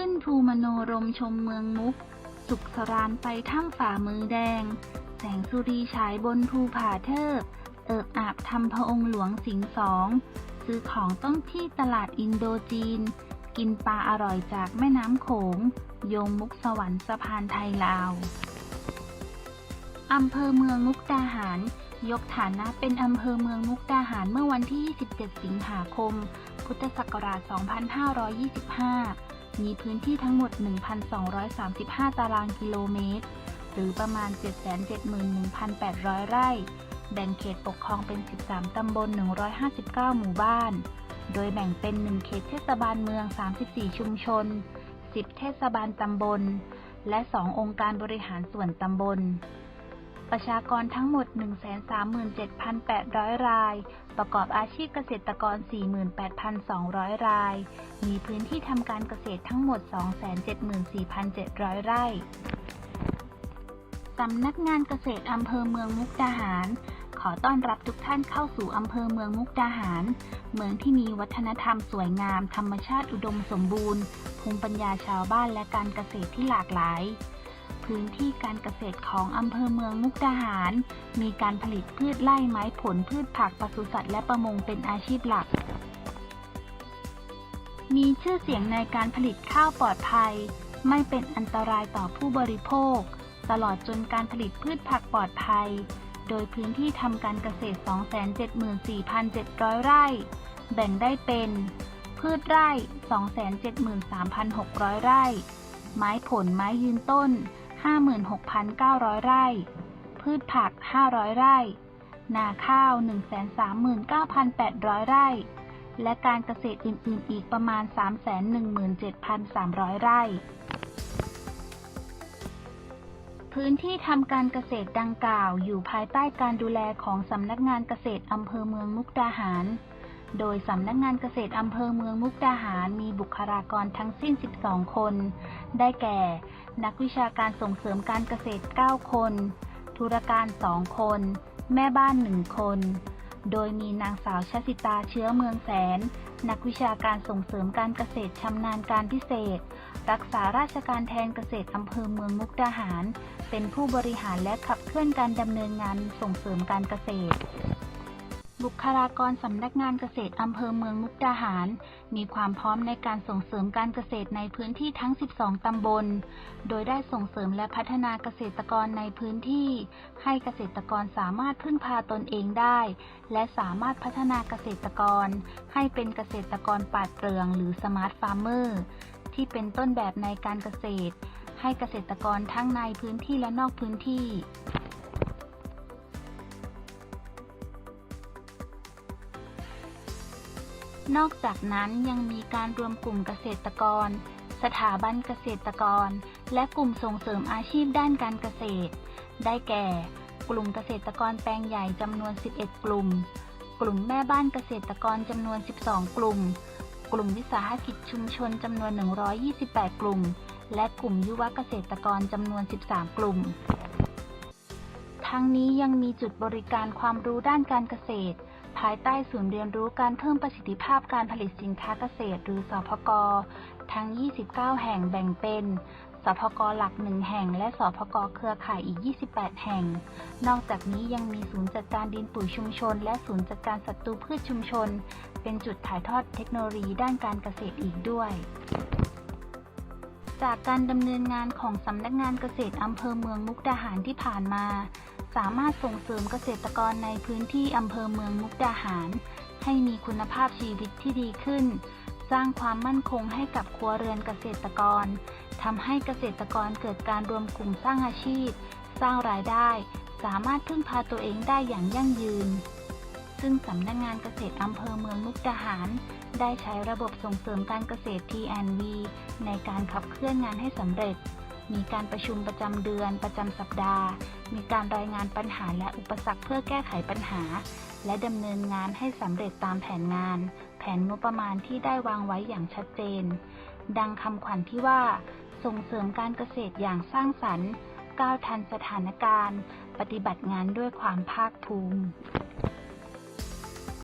ขึ้นภูมโนรมชมเมืองมุก สุขสรานไปถ้ำฝ่ามือแดง แสงสุรีฉายบนภูผาเทิบเอิบอาบทำพระองค์หลวงสิงสอง ซื้อของต้องที่ตลาดอินโดจีน กินปลาอร่อยจากแม่น้ำโขง โยงมุกสวรรค์สะพานไทยลาวอำเภอเมืองมุกดาหาร ยกฐานะเป็นอำเภอเมืองมุกดาหารเมื่อวันที่ 27 สิงหาคม พุทธศักราช 2525 มีพื้นที่ทั้งหมด 1,235 ตารางกิโลเมตร หรือประมาณ 771,800 ไร่ แบ่งเขตปกครองเป็น 13 ตำบล 159 หมู่บ้าน โดยแบ่งเป็น 1 เขตเทศบาลเมือง 34 ชุมชน 10 เทศบาลตำบล และ 2 องค์การบริหารส่วนตำบล ประชากรทั้งหมด 137,800 ราย ประกอบอาชีพเกษตรกร 48,200 ราย มีพื้นที่ทำการเกษตรทั้งหมด 274,700 ไร่ สำนักงานเกษตรอำเภอเมืองมุกดาหาร ขอต้อนรับทุกท่านเข้าสู่อำเภอเมืองมุกดาหาร เมืองที่มีวัฒนธรรมสวยงาม ธรรมชาติอุดมสมบูรณ์ ภูมิปัญญาชาวบ้านและการเกษตรที่หลากหลาย พื้นที่การเกษตรของอำเภอเมืองมุกดาหาร มีการผลิตพืชไร่ไม้ผลพืชผักปศุสัตว์และประมงเป็นอาชีพหลัก มีชื่อเสียงในการผลิตข้าวปลอดภัย ไม่เป็นอันตรายต่อผู้บริโภค ตลอดจนการผลิตพืชผักปลอดภัย โดยพื้นที่ทำการเกษตร 274,700 ไร่ แบ่งได้เป็น พืชไร่ 273,600 ไร่ไม้ผลไม้ยืนต้น 56,900 ไร่ พืชผัก 500 ไร่ นาข้าว 139,800 ไร่ และการเกษตรอื่น ๆ อีกประมาณ 317,300 ไร่ พื้นที่ทำการเกษตรดังกล่าวอยู่ภายใต้การดูแลของสำนักงานเกษตรอำเภอเมืองมุกดาหาร โดยสำนักงานเกษตรอำเภอเมืองมุกดาหารมีบุคลากรทั้งสิ้น 12 คน ได้แก่ นักวิชาการส่งเสริมการเกษตร 9 คน ธุรการ 2 คน แม่บ้าน 1 คน โดยมีนางสาวชสิตาเชื้อเมืองแสน นักวิชาการส่งเสริมการเกษตรชำนาญการพิเศษ รักษาราชการแทนเกษตรอำเภอเมืองมุกดาหาร เป็นผู้บริหารและขับเคลื่อนการดำเนินงานส่งเสริมการเกษตร บุคลากรสำนักงานเกษตรอำเภอเมืองมุกดาหาร มีความพร้อมในการส่งเสริมการเกษตรในพื้นที่ทั้ง 12 ตำบล โดยได้ส่งเสริมและพัฒนาเกษตรกรในพื้นที่ ให้เกษตรกรสามารถพึ่งพาตนเองได้ และสามารถพัฒนาเกษตรกร ให้เป็นเกษตรกรปาดเปลืองหรือสมาร์ทฟาร์มเมอร์ที่เป็นต้นแบบในการเกษตร ให้เกษตรกรทั้งในพื้นที่และนอกพื้นที่ นอกจากนั้นยังมีการรวมกลุ่มเกษตรกร สถาบันเกษตรกร และกลุ่มส่งเสริมอาชีพด้านการเกษตร ได้แก่ กลุ่มเกษตรกรแปลงใหญ่จำนวน 11 กลุ่ม กลุ่มแม่บ้านเกษตรกรจำนวน 12 กลุ่ม กลุ่มวิสาหกิจชุมชนจำนวน 128 กลุ่ม และกลุ่มยุวเกษตรกรจำนวน 13 กลุ่ม ทั้งนี้ยังมีจุดบริการความรู้ด้านการเกษตร ภายใต้ศูนย์เรียนรู้การเพิ่มประสิทธิภาพการผลิตสินค้าเกษตร หรือสพก ทั้ง 29 แห่งแบ่งเป็นสพกหลัก1แห่ง และสพกเครือข่ายอีก 28 แห่ง นอกจากนี้ยังมีศูนย์จัดการดินปุ๋ยชุมชน และศูนย์จัดการศัตรูพืชชุมชน เป็นจุดถ่ายทอดเทคโนโลยีด้านการเกษตรอีกด้วย จากการดำเนินงานของสำนักงานเกษตรอำเภอเมืองมุกดาหารที่ผ่านมา สามารถส่งเสริมเกษตรกรในพื้นที่อำเภอเมืองมุกดาหาร ให้มีคุณภาพชีวิตที่ดีขึ้น สร้างความมั่นคงให้กับครัวเรือนเกษตรกรทำให้เกษตรกรเกิดการรวมกลุ่มสร้างอาชีพ สร้างรายได้ สามารถพึ่งพาตัวเองได้อย่างยั่งยืน ซึ่งสำนักงานเกษตรอำเภอเมืองมุกดาหาร ได้ใช้ระบบส่งเสริมการเกษตร T&V ในการขับเคลื่อนงานให้สำเร็จ มีการประชุมประจำเดือน ประจำสัปดาห์ มีการรายงานปัญหาและอุปสรรคเพื่อแก้ไขปัญหา และดำเนินงานให้สำเร็จตามแผนงาน แผนงบประมาณที่ได้วางไว้อย่างชัดเจน ดังคำขวัญที่ว่า ส่งเสริมการเกษตรอย่างสร้างสรรค์ก้าวทันสถานการณ์ ปฏิบัติงานด้วยความภาคภูมิ